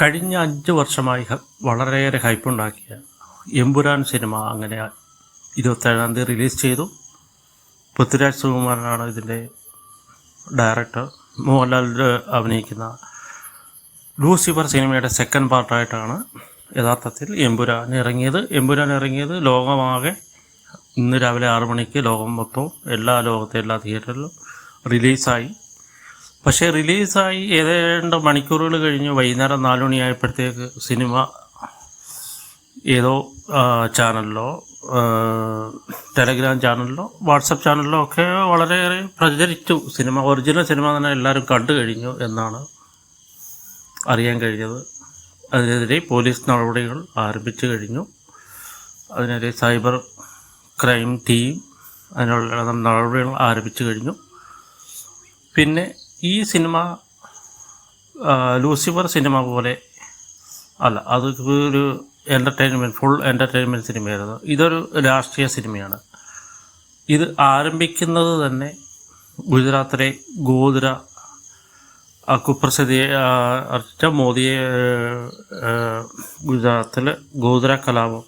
കഴിഞ്ഞ അഞ്ച് വർഷമായി വളരെയേറെ ഹൈപ്പുണ്ടാക്കിയ എമ്പുരാൻ സിനിമ അങ്ങനെ ഇരുപത്തേഴാം തീയതി റിലീസ് ചെയ്തു. പൃഥ്വിരാജ് സുകുമാരനാണ് ഇതിന്റെ ഡയറക്ടർ. മോഹൻലാൽ അഭിനയിക്കുന്ന ലൂസിഫർ സിനിമയുടെ സെക്കൻഡ് പാർട്ടായിട്ടാണ് യഥാർത്ഥത്തിൽ എമ്പുരാൻ ഇറങ്ങിയത്. എമ്പുരാൻ ഇറങ്ങിയത് ലോകമാകെ ഇന്ന് രാവിലെ ആറ് മണിക്ക് ലോകം മൊത്തവും എല്ലാ ലോകത്തെ എല്ലാ തിയേറ്ററിലും റിലീസായി. പക്ഷേ റിലീസായി ഏതാണ്ട് മണിക്കൂറുകൾ കഴിഞ്ഞ് വൈകുന്നേരം നാലുമണിയായപ്പോഴത്തേക്ക് സിനിമ ഏതോ ചാനലിലോ ടെലഗ്രാം ചാനലിലോ വാട്സപ്പ് ചാനലിലോ ഒക്കെ വളരെയേറെ പ്രചരിച്ചു. സിനിമ ഒറിജിനൽ സിനിമ തന്നെ എല്ലാവരും കണ്ടു കഴിഞ്ഞു എന്നാണ് അറിയാൻ കഴിഞ്ഞത്. അതിനെതിരെ പോലീസ് നടപടികൾ ആരംഭിച്ചു കഴിഞ്ഞു. അതിനെതിരെ സൈബർ ക്രൈം ടീം അതിനുള്ള നടപടികൾ ആരംഭിച്ചു കഴിഞ്ഞു. പിന്നെ ഈ സിനിമ ലൂസിഫർ സിനിമ പോലെ അല്ല അത് ഒരു എന്റർടൈൻമെന്റ് ഫുൾ എന്റർടൈൻമെന്റ് സിനിമയായിരുന്നു. ഇതൊരു രാഷ്ട്രീയ സിനിമയാണ്. ഇത് ആരംഭിക്കുന്നത് തന്നെ ഗുജറാത്തിലെ ഗോദ്ര കുപ്രസിദ്ധിയെ അർച്ച മോദിയെ ഗുജറാത്തിൽ ഗോദ്ര കലാപം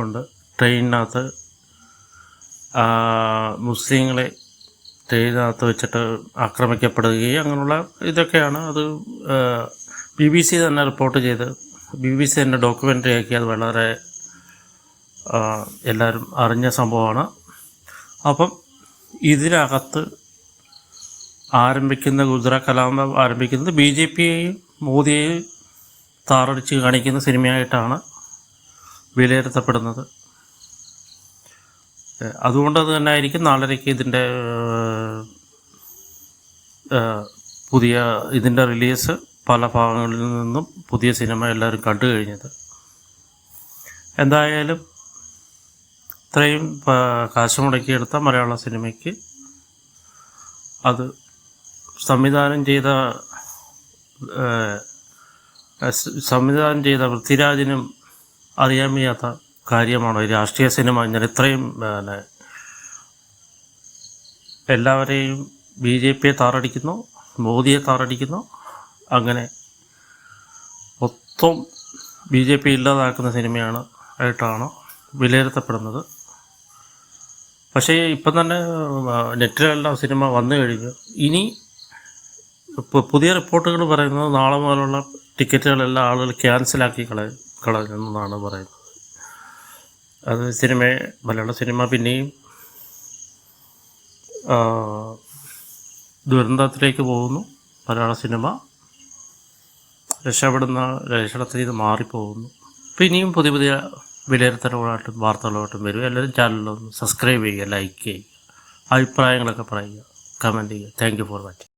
ഉണ്ട് ട്രെയിനിനകത്ത് മുസ്ലിങ്ങളെ ട്രെയിനകത്ത് വെച്ചിട്ട് ആക്രമിക്കപ്പെടുകയും അങ്ങനെയുള്ള ഇതൊക്കെയാണ് അത് ബി ബി സി തന്നെ റിപ്പോർട്ട് ചെയ്ത്. ബി ബി സി തന്നെ ഡോക്യുമെന്ററി ആക്കി. അത് വളരെ എല്ലാവരും അറിഞ്ഞ സംഭവമാണ്. അപ്പം ഇതിനകത്ത് ആരംഭിക്കുന്ന ഗുജറ കലാപം ആരംഭിക്കുന്നത് ബി ജെ പിയെയും മോദിയെയും താറടിച്ച് കാണിക്കുന്ന സിനിമയായിട്ടാണ് വിലയിരുത്തപ്പെടുന്നത്. അതുകൊണ്ട് തന്നെ ആയിരിക്കും നാലരയ്ക്ക് ഇതിന്റെ പുതിയ ഇതിന്റെ റിലീസ് പല ഭാഗങ്ങളിൽ നിന്നും പുതിയ സിനിമ എല്ലാവരും കണ്ടു കഴിഞ്ഞത്. എന്തായാലും ഇത്രയും കാശ് മുടക്കിയെടുത്ത മലയാള സിനിമയ്ക്ക് അത് സംവിധാനം ചെയ്ത സംവിധാനം ചെയ്ത പൃഥ്വിരാജിനും അറിയാൻ വയ്യാത്ത കാര്യമാണോ? ഈ രാഷ്ട്രീയ സിനിമ ഇങ്ങനെ ഇത്രയും പിന്നെ എല്ലാവരെയും ബി ജെ പിയെ താറടിക്കുന്നു മോദിയെ താറടിക്കുന്നു അങ്ങനെ മൊത്തം ബി ജെ പി ഇല്ലാതാക്കുന്ന സിനിമയാണ് ആയിട്ടാണ് വിലയിരുത്തപ്പെടുന്നത്. പക്ഷേ ഇപ്പം തന്നെ നെറ്റിലെല്ലാം സിനിമ വന്നു കഴിഞ്ഞു. ഇനി ഇപ്പോൾ പുതിയ റിപ്പോർട്ടുകൾ പറയുന്നത് നാളെ മുതലുള്ള ടിക്കറ്റുകളെല്ലാം ആളുകൾ ക്യാൻസലാക്കി കള കളഞ്ഞെന്നാണ് പറയുന്നത്. അത് സിനിമ മലയാള സിനിമ പിന്നെയും ദുരന്തത്തിലേക്ക് പോകുന്നു. മലയാള സിനിമ രക്ഷപ്പെടുന്ന രക്ഷണത്തിൽ ഇത് മാറിപ്പോകുന്നു. പിന്നെയും പുതിയ പുതിയ വിലയിരുത്തലുകളായിട്ടും വാർത്തകളായിട്ടും വരും. എല്ലാവരും ചാനലൊന്ന് സബ്സ്ക്രൈബ് ചെയ്യുക ലൈക്ക് ചെയ്യുക അഭിപ്രായങ്ങളൊക്കെ പറയുക കമന്റ് ചെയ്യുക. Thank for watching